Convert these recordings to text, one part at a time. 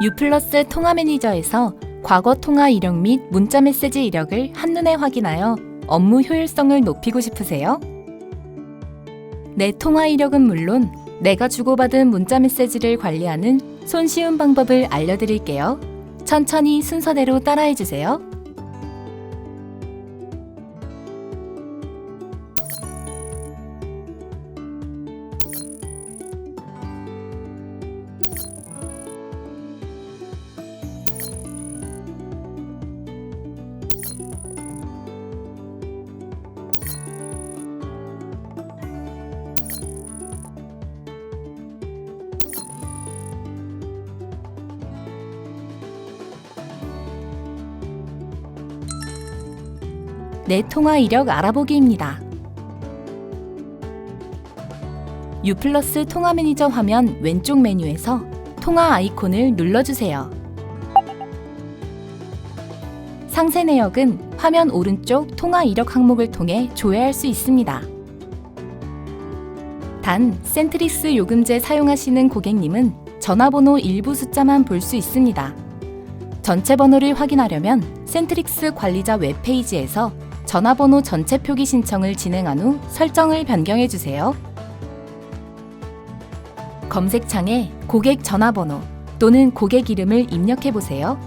유플러스 통화 매니저에서 과거 통화 이력 및 문자 메시지 이력을 한눈에 확인하여 업무 효율성을 높이고 싶으세요? 내 통화 이력은 물론 내가 주고받은 문자 메시지를 관리하는 손쉬운 방법을 알려드릴게요. 천천히 순서대로 따라해 주세요. 내 통화 이력 알아보기입니다. 유플러스 통화 매니저 화면 왼쪽 메뉴에서 통화 아이콘을 눌러주세요. 상세 내역은 화면 오른쪽 통화 이력 항목을 통해 조회할 수 있습니다. 단, 센트릭스 요금제 사용하시는 고객님은 전화번호 일부 숫자만 볼 수 있습니다. 전체 번호를 확인하려면 센트릭스 관리자 웹페이지에서 전화번호 전체 표기 신청을 진행한 후 설정을 변경해 주세요. 검색창에 고객 전화번호 또는 고객 이름을 입력해 보세요.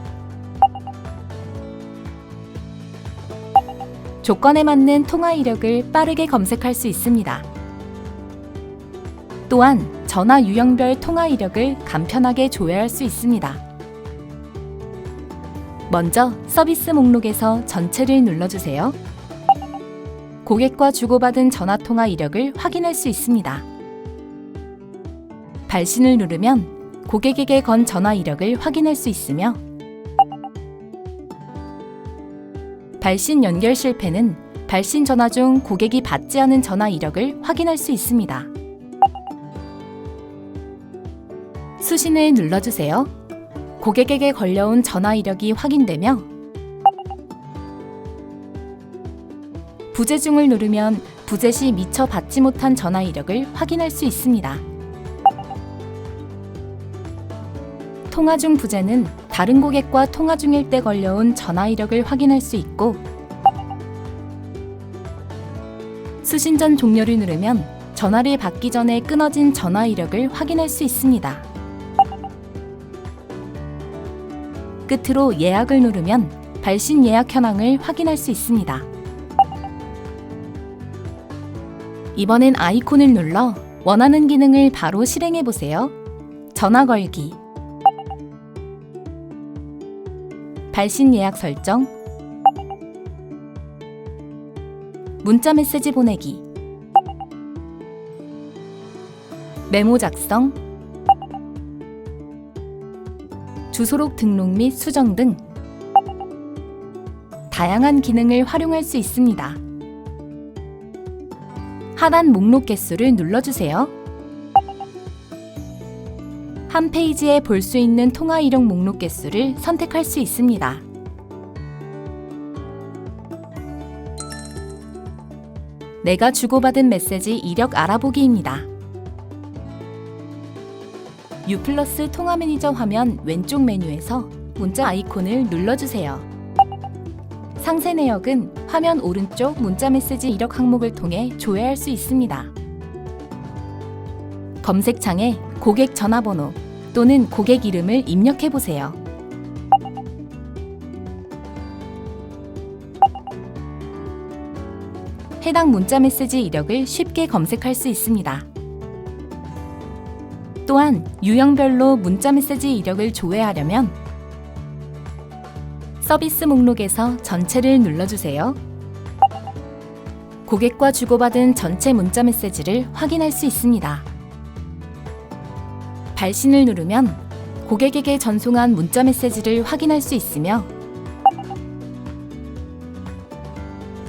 조건에 맞는 통화 이력을 빠르게 검색할 수 있습니다. 또한 전화 유형별 통화 이력을 간편하게 조회할 수 있습니다. 먼저 서비스 목록에서 전체를 눌러주세요. 고객과 주고받은 전화 통화 이력을 확인할 수 있습니다. 발신을 누르면 고객에게 건 전화 이력을 확인할 수 있으며 발신 연결 실패는 발신 전화 중 고객이 받지 않은 전화 이력을 확인할 수 있습니다. 수신을 눌러주세요. 고객에게 걸려온 전화 이력이 확인되며 부재 중을 누르면 부재 시 미처 받지 못한 전화 이력을 확인할 수 있습니다. 통화 중 부재는 다른 고객과 통화 중일 때 걸려온 전화 이력을 확인할 수 있고 수신 전 종료를 누르면 전화를 받기 전에 끊어진 전화 이력을 확인할 수 있습니다. 끝으로 예약을 누르면 발신 예약 현황을 확인할 수 있습니다. 이번엔 아이콘을 눌러 원하는 기능을 바로 실행해 보세요. 전화 걸기, 발신 예약 설정, 문자 메시지 보내기, 메모 작성, 주소록 등록 및 수정 등 다양한 기능을 활용할 수 있습니다. 하단 목록 개수를 눌러주세요. 한 페이지에 볼 수 있는 통화 이력 목록 개수를 선택할 수 있습니다. 내가 주고받은 메시지 이력 알아보기입니다. 유플러스 통화 매니저 화면 왼쪽 메뉴에서 문자 아이콘을 눌러주세요. 상세 내역은 화면 오른쪽 문자 메시지 이력 항목을 통해 조회할 수 있습니다. 검색창에 고객 전화번호 또는 고객 이름을 입력해 보세요. 해당 문자 메시지 이력을 쉽게 검색할 수 있습니다. 또한 유형별로 문자 메시지 이력을 조회하려면 서비스 목록에서 전체를 눌러주세요. 고객과 주고받은 전체 문자 메시지를 확인할 수 있습니다. 발신을 누르면 고객에게 전송한 문자 메시지를 확인할 수 있으며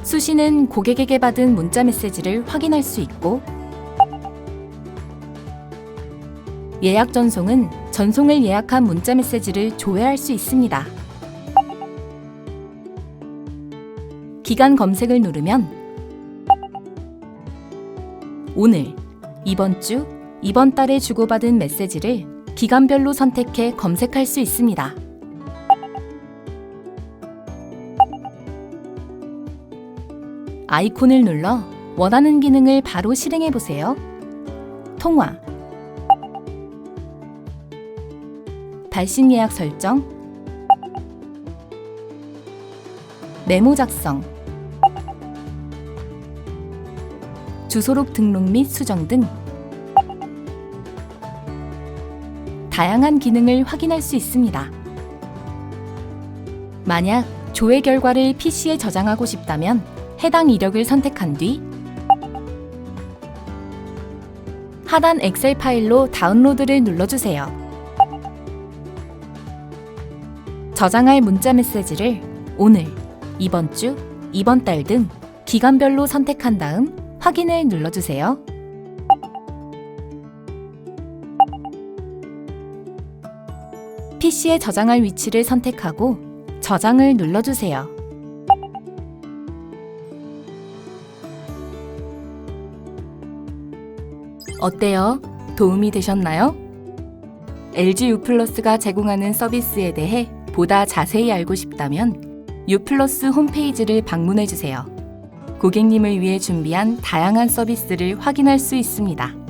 수신은 고객에게 받은 문자 메시지를 확인할 수 있고 예약 전송은 전송을 예약한 문자 메시지를 조회할 수 있습니다. 기간 검색을 누르면 오늘, 이번 주, 이번 달에 주고받은 메시지를 기간별로 선택해 검색할 수 있습니다. 아이콘을 눌러 원하는 기능을 바로 실행해 보세요. 통화 발신 예약 설정 메모 작성 주소록 등록 및 수정 등 다양한 기능을 확인할 수 있습니다. 만약 조회 결과를 PC에 저장하고 싶다면 해당 이력을 선택한 뒤 하단 엑셀 파일로 다운로드를 눌러주세요. 저장할 문자 메시지를 오늘, 이번 주, 이번 달 등 기간별로 선택한 다음 확인을 눌러주세요. PC에 저장할 위치를 선택하고 저장을 눌러주세요. 어때요? 도움이 되셨나요? LG U 플러스가 제공하는 서비스에 대해 보다 자세히 알고 싶다면 U 홈페이지를 방문해 주세요. 고객님을 위해 준비한 다양한 서비스를 확인할 수 있습니다.